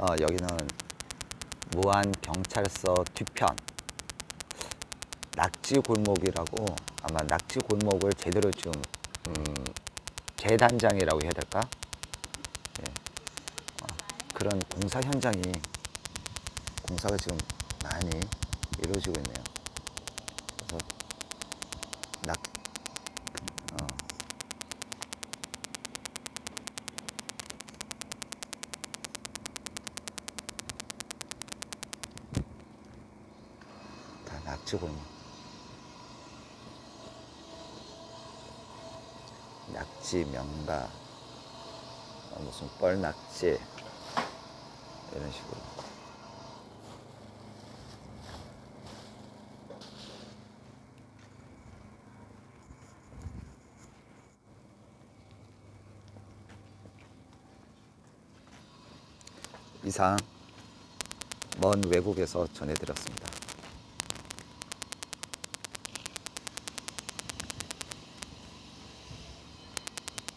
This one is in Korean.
어, 여기는 무안 경찰서 뒤편 낙지 골목이라고 아마 낙지 골목을 제대로 좀 음, 재단장이라고 해야 될까? 예. 어, 그런 공사 현장이 공사가 지금 많이 이루어지고 있네요. 그래서 낙 어, 다 낙지 명가 어, 무슨 뻘 낙지 이런 식으로 이상 먼 외국에서 전해드렸습니다.